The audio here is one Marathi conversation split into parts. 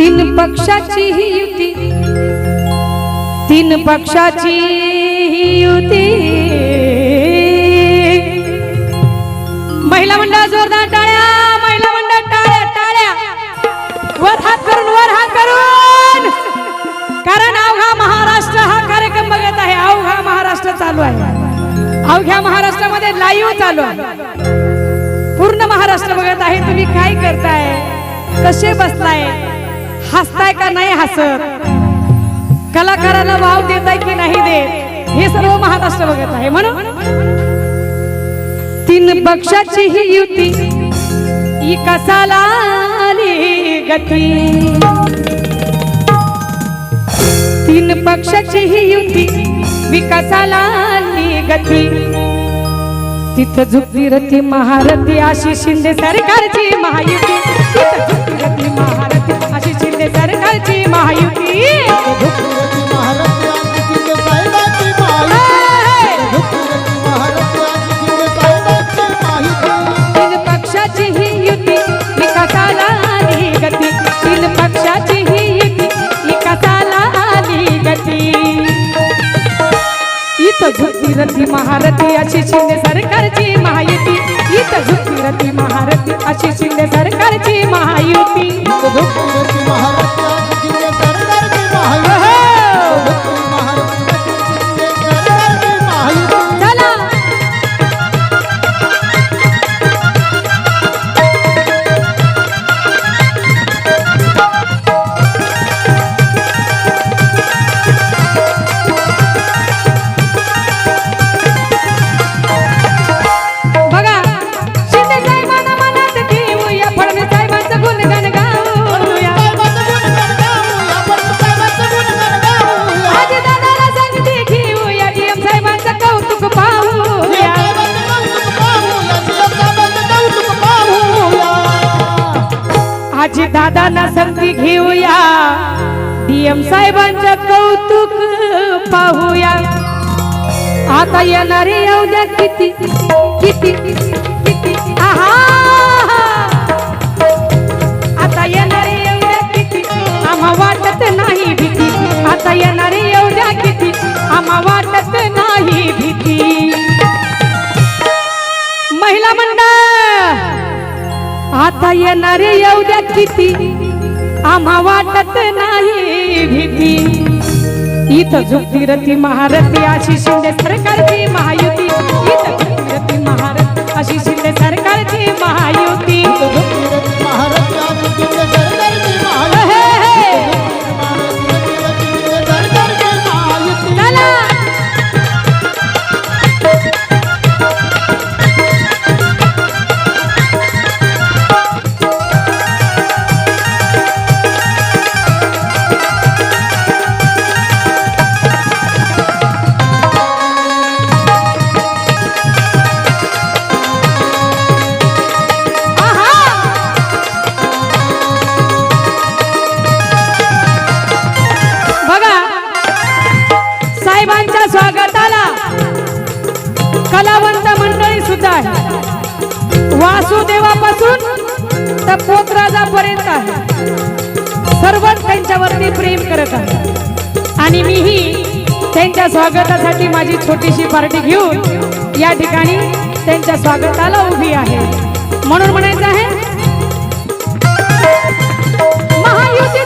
तीन पक्षाची ही युती. तीन पक्षाची ही युती. महिला मंडळ जोरदार टाळ्या महिला मंडळ टाळ्या टाळ्या. वर हात करून वर हात करून. कारण अवघा महाराष्ट्र हा कार्यक्रम बघत आहे. अवघा महाराष्ट्र चालू आहे. अवघ्या महाराष्ट्रामध्ये लाईव्ह चालू आहे. पूर्ण महाराष्ट्र बघत आहे. तुम्ही काय करताय? कसे बसलाय? हसताय का नाही हसत? कलाकाराला वाव देताय की नाही देत? हे सर्व महाराष्ट्र बघत आहे म्हणून. तीन पक्षाची ही युती ही कसाला आली गती. तीन पक्षाची ही युती विकासाला आली गती. तिथं झुकली रती महारथी अशी शिंदे सरकारची महायुती. माहिती तीन पक्षाची ही युती विकासाला आली गती. तीन पक्षाची ही युती विकासाला आली गती. इथं झुकती रती महारथी अशी शिंदे सरकारची महायुती. इथं झुकती रती महारथी अशी शिंदे सरकारची आजी दादांना संगती घेऊया. डीएम साहेबांचं कौतुक पाहूया. आता येणारे येऊ द्या किती. येऊ आम्हा वाटत नाही भीती. इथं झुकती रती महारथी अशी शिंदे सरकारची महायु वासुदेवापासून तर पोतराजापर्यंत आहे. सर्वच त्यांच्यावरती प्रेम करत आहे. आणि मीही त्यांच्या स्वागतासाठी माझी छोटीशी पार्टी घेऊन या ठिकाणी त्यांच्या स्वागताला उभी आहे. म्हणून म्हणायचं आहे महायुती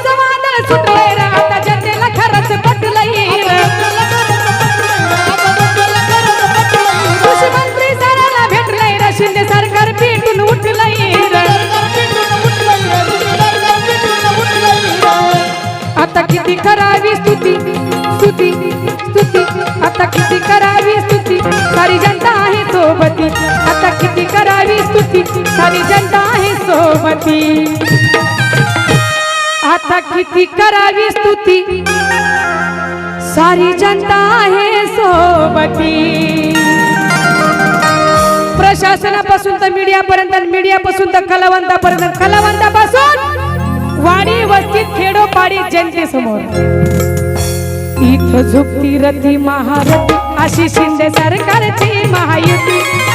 सारी जनता आहे सोबती. आता किती करावी स्तुती. सारी जनता आहे सोबती. प्रशासनापासून तर मीडियापर्यंत मीडियापासून तर कलावंतापर्यंत कलावंतापासून वाडी वस्तीत खेडोपाडी जनतेसमोर. इथं झुकती रथी महारथी अशी शिंदे सरकारची महायुती.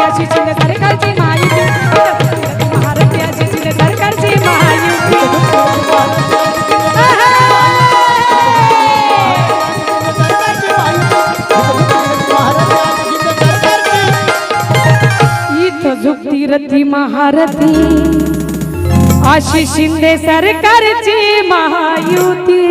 अशी चिन्ह सरकारची महायुती इथं झुकती रती महारथी अशी चिन्ह सरकारची महायुती इथं झुकती रथी महारथी अशी शिंदे सरकारची महायुती